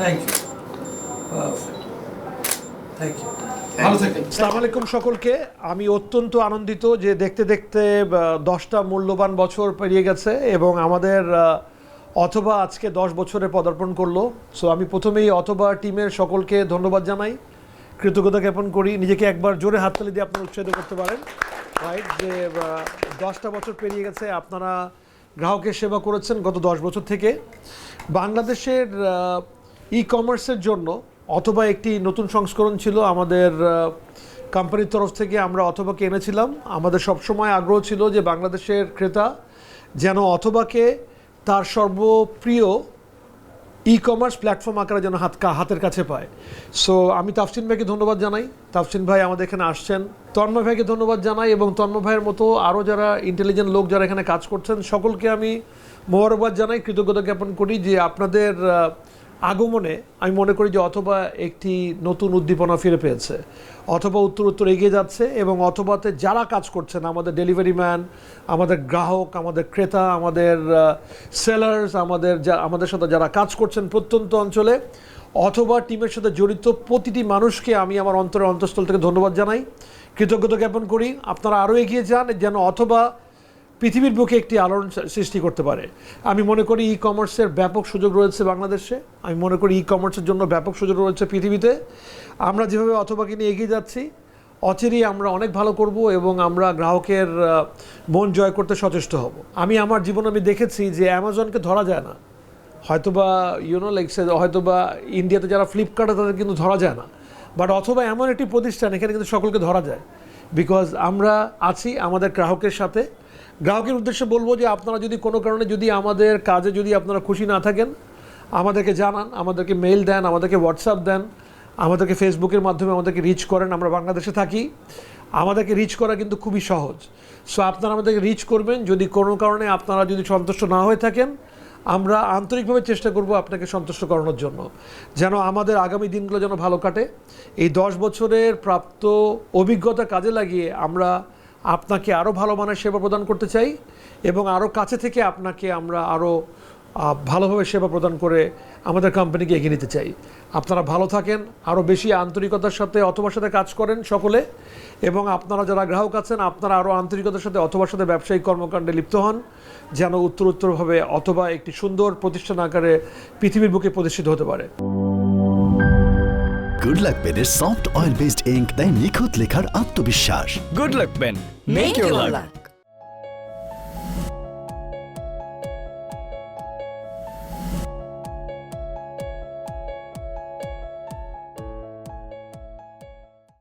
Thank you thank you আলাইকুম সকলকে। আমি অত্যন্ত আনন্দিত যে দেখতে দেখতে দশটা মূল্যবান বছর পেরিয়ে গেছে এবং আমাদের অথবা আজকে দশ বছরে পদার্পণ করল। সো আমি প্রথমেই অথবা টিমের সকলকে ধন্যবাদ জানাই। কৃতজ্ঞতা জ্ঞাপন করি। নিজেকে একবার জোরে হাততালি দিয়ে আপনারা উৎসাহিত করতে পারেন। রাইট যে দশটা বছর পেরিয়ে গেছে আপনারা গ্রাহকের সেবা করেছেন গত দশ বছর থেকে। বাংলাদেশের ই কমার্সের জন্য অথবা একটি নতুন সংস্করণ ছিল আমাদের কোম্পানির তরফ থেকে আমরা অথবাকে এনেছিলাম। আমাদের সবসময় আগ্রহ ছিল যে বাংলাদেশের ক্রেতা যেন অথবাকে তার সর্বপ্রিয় ই কমার্স প্ল্যাটফর্ম আকারে যেন হাত, হাতের কাছে পায়। সো আমি তাফসিন ভাইকে ধন্যবাদ জানাই। তাফসিন ভাই আমাদের এখানে আসছেন। তন্ময় ভাইকে ধন্যবাদ জানাই এবং তন্ময় ভাইয়ের মতো আরও যারা ইন্টেলিজেন্ট লোক যারা এখানে কাজ করছেন, সকলকে আমি মোবারকবাদ জানাই, কৃতজ্ঞতা জ্ঞাপন করি যে আপনাদের আগমনে আমি মনে করি যে অথবা একটি নতুন উদ্দীপনা ফিরে পেয়েছে, অথবা উত্তর উত্তর এগিয়ে যাচ্ছে এবং অথবাতে যারা কাজ করছেন, আমাদের ডেলিভারি ম্যান আমাদের গ্রাহক, আমাদের ক্রেতা, আমাদের সেলার্স আমাদের যা, আমাদের সাথে যারা কাজ করছেন প্রত্যন্ত অঞ্চলে, অথবা টিমের সাথে জড়িত প্রতিটি মানুষকে আমি আমার অন্তরের অন্তঃস্থল থেকে ধন্যবাদ জানাই। কৃতজ্ঞতা জ্ঞাপন করি। আপনারা আরও এগিয়ে যান, যেন অথবা পৃথিবীর বুকে একটি আলোড়ন সৃষ্টি করতে পারে। আমি মনে করি ই কমার্সের ব্যাপক সুযোগ রয়েছে বাংলাদেশে। আমি মনে করি ই কমার্সের জন্য ব্যাপক সুযোগ রয়েছে পৃথিবীতে। আমরা যেভাবে অথবাকে নিয়ে এগিয়ে যাচ্ছি, অচিরেই আমরা অনেক ভালো করব এবং আমরা গ্রাহকের মন জয় করতে সচেষ্ট হব। আমি আমার জীবনে আমি দেখেছি যে অ্যামাজনকে ধরা যায় না। হয়তোবা ইউনো লাইক হয়তোবা ইন্ডিয়াতে যারা ফ্লিপকার্টে তাদের কিন্তু ধরা যায় না। বাট অথবা এমন একটি প্রতিষ্ঠান, এখানে কিন্তু সকলকে ধরা যায়। বিকজ আমরা আছি আমাদের গ্রাহকের সাথে গ্রাহকের উদ্দেশ্যে বলব যে আপনারা যদি কোনো কারণে যদি আমাদের কাজে যদি আপনারা খুশি না থাকেন, আমাদেরকে জানান, আমাদেরকে মেইল দেন, আমাদেরকে হোয়াটসঅ্যাপ দেন, আমাদেরকে ফেসবুকের মাধ্যমে আমাদেরকে রিচ করেন, আমরা বাংলাদেশে থাকি। আমাদেরকে রিচ করা কিন্তু খুবই সহজ। সো আপনারা আমাদেরকে রিচ করবেন। যদি কোনো কারণে আপনারা যদি সন্তুষ্ট না হয়ে থাকেন, আমরা আন্তরিকভাবে চেষ্টা করব আপনাকে সন্তুষ্ট করানোর জন্য। যেন আমাদের আগামী দিনগুলো যেন ভালো কাটে। এই দশ বছরের প্রাপ্ত অভিজ্ঞতা কাজে লাগিয়ে আমরা আপনাকে আরও ভালো মানের সেবা প্রদান করতে চাই এবং আরও কাছে থেকে আপনাকে আমরা আরও ভালোভাবে সেবা প্রদান করে আমাদের কোম্পানিকে এগিয়ে নিতে চাই। আপনারা ভালো থাকেন আরও বেশি আন্তরিকতার সাথে অথবার সাথে কাজ করেন সকলে এবং আপনারা যারা গ্রাহক আছেন, আপনারা আরও আন্তরিকতার সাথে অথবার সাথে ব্যবসায়িক কর্মকাণ্ডে লিপ্ত হন, যেন উত্তর উত্তরভাবে অথবা একটি সুন্দর প্রতিষ্ঠান আকারে পৃথিবীর বুকে প্রতিষ্ঠিত হতে পারে। গুড লাক পেনের সফট অয়েল বেসড ইঙ্ক দেয় নিখুঁত লেখার আত্মবিশ্বাস। Good luck pen make your luck